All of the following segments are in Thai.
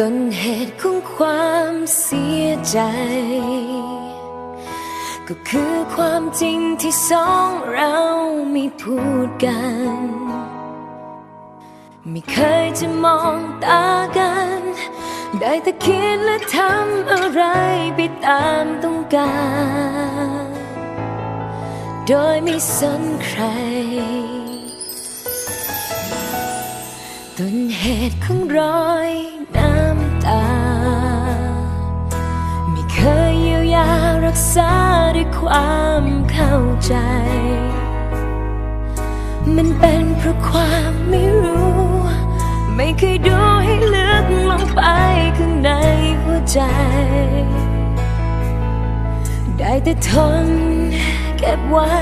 ต้นเหตุของความเสียใจ ก็คือความจริงที่สองเราไม่พูดกัน ไม่เคยจะมองตากัน ได้แต่คิดและทำอะไรไปตามต้องการ โดยไม่สนใครต้นเหตุของรอย ความเข้าใจ มันเป็นเพราะความไม่รู้ ไม่เคยดูให้ลึกลงไปข้างในหัวใจ ได้แต่ทนเก็บไว้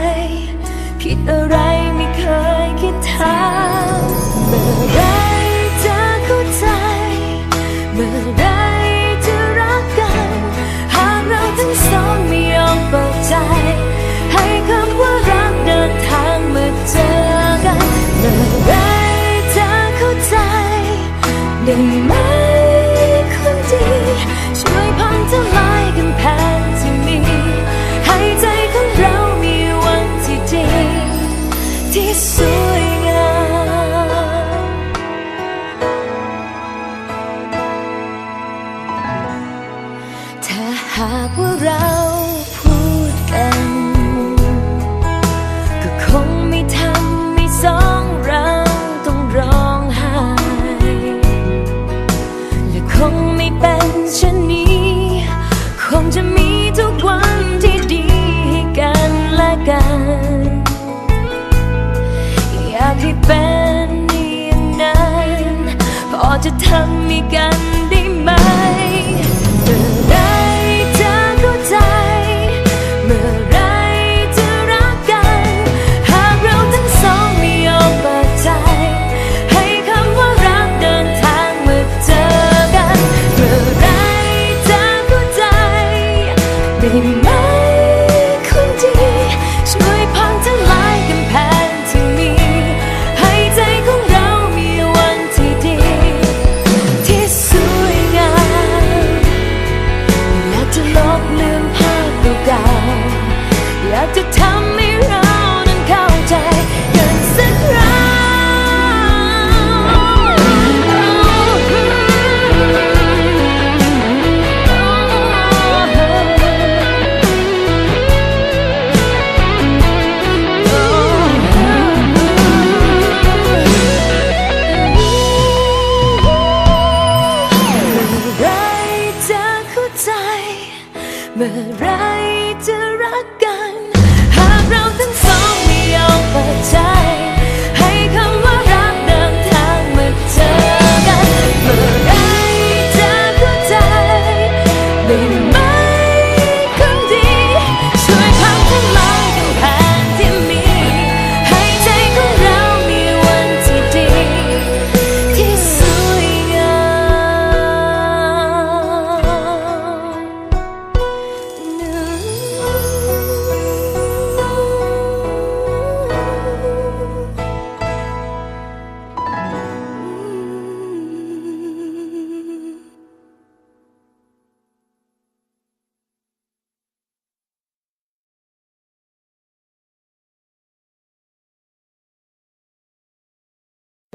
ผิดอะไรไม่เคยคิดถามเมื่อไร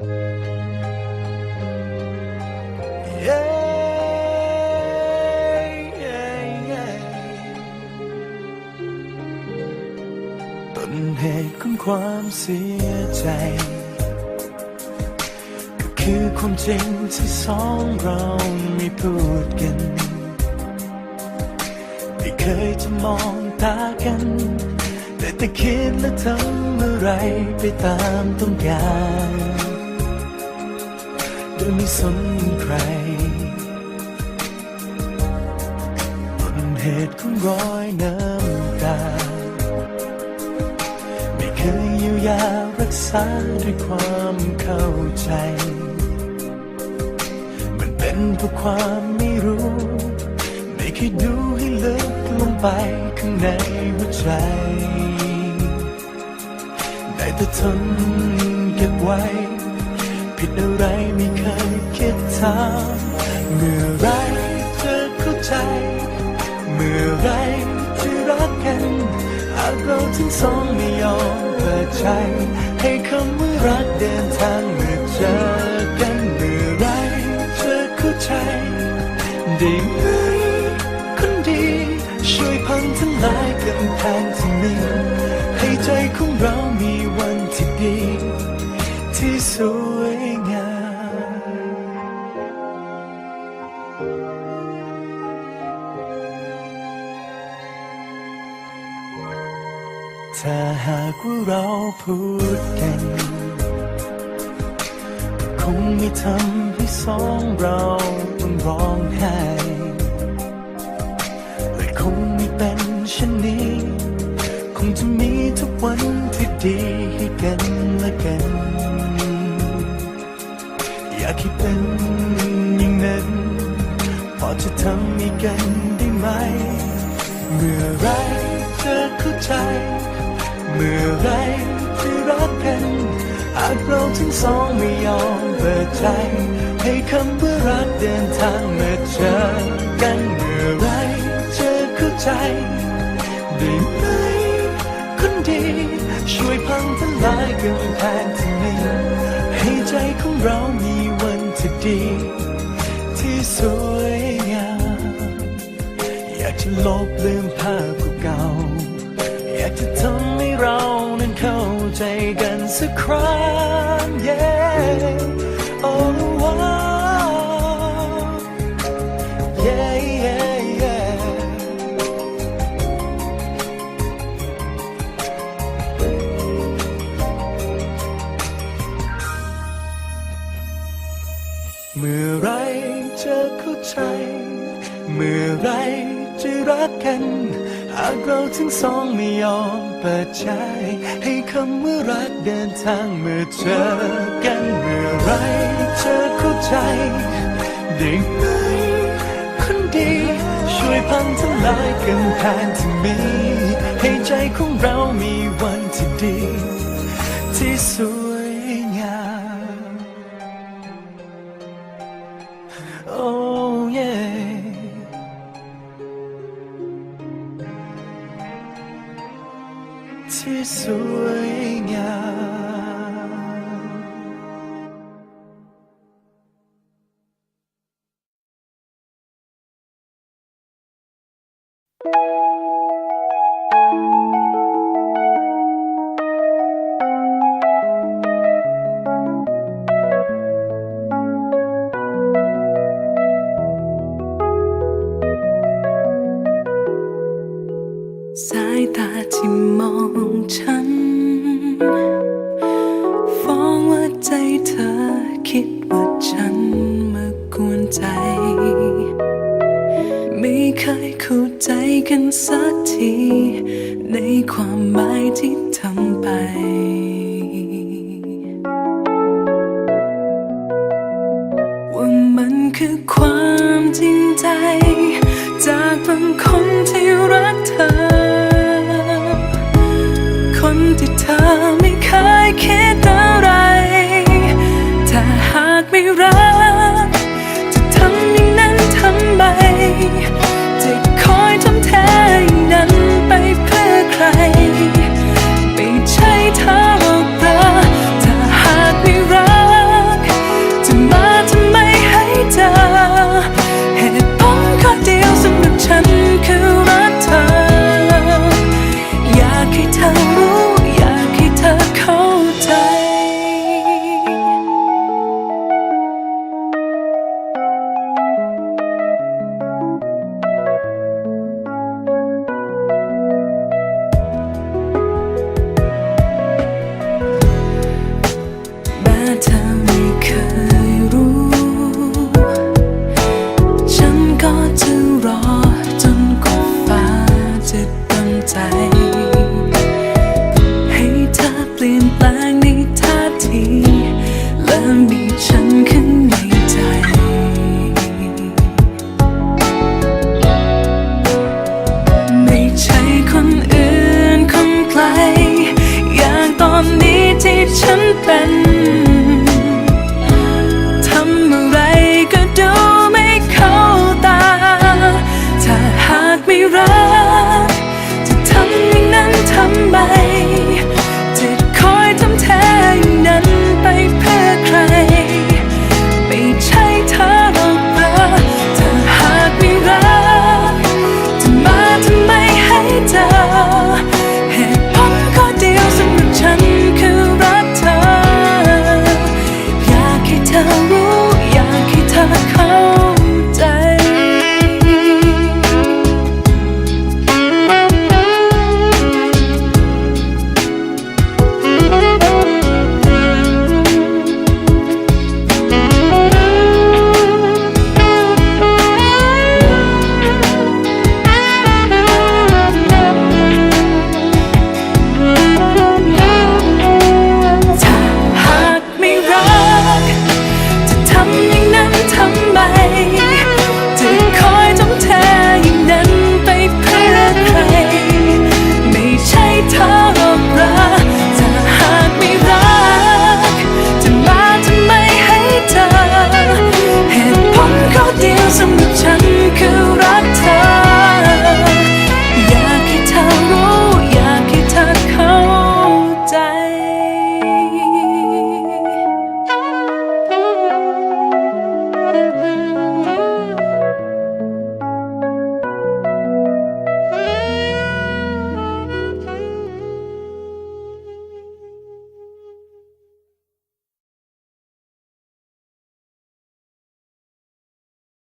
ต้นเหตุของความเสียใจ ก็คือความจริงที่สองเราไม่พูดกัน ไม่เคยจะมองตากันแต่แต่คิดและทำอะไรไปตามต้องการ โดยไม่สนใครต้นเหตุของรอยน้ำตา ไม่เคยเยียวยารักษาด้วยความเข้าใจ มันเป็นเพราะความไม่รู้ ไม่เคยดูให้ลึกลงไปข้างในหัวใจ ได้แต่ทนเก็บไว้ ผิดอะไรไม่เคยคิดถามเมื่อไรจะเข้าใจ เมื่อไรจะรักกัน หากเราทั้งสองไม่ยอมเปิดใจ ให้คำว่ารักเดินทางเมื่อเจอกันเมื่อไรจะเข้าใจได้ไหมคนดี ช่วยพังทั้งหลายกำแพงที่มีให้ใจของเรามีวันที่ดีที่สว หากว่าเราพูดกันคงไม่ทำให้สองเราต้องร้องไห้และคงไม่เป็นเช่นนี้ คงจะมีทุกวันที่ดีให้กันและกัน เมื่อไรจะรักกันหากเราทั้งสองไม่ยอมเปิดใจ ให้คำว่ารักเดินทางมาเจอกันเมื่อไรจะเข้าใจได้ไหมคนดี ช่วยพังทลายกำแพงที่มีให้ใจของเรามีวันที่ดี ที่สวยงามอยากจะลบลืมภาพเก่า ใจกันสักครั้ง yeah oh wow yeah yeah yeah เมื่อไรจะเข้าใจ เมื่อไรจะรักกัน หากเราทั้งสองไม่ยอมเปิดใจ ให้คำว่ารักเดินทางเมื่อเจอกันเมื่อไรเจะเข้าใจได้ไหมคนดี ช่วยพังทลายกำแพงที่มี ให้ใจของเรามีวันที่ดี ที่สว ที่มองฉัน ฟ้องว่าใจเธอคิดว่าฉันมากวนใจ ไม่เคยเข้าใจกันสักที ในความหมายที่ทำไปว่ามันคือความจริงใจ จากบางคนที่รักเธอ ฉันเป็น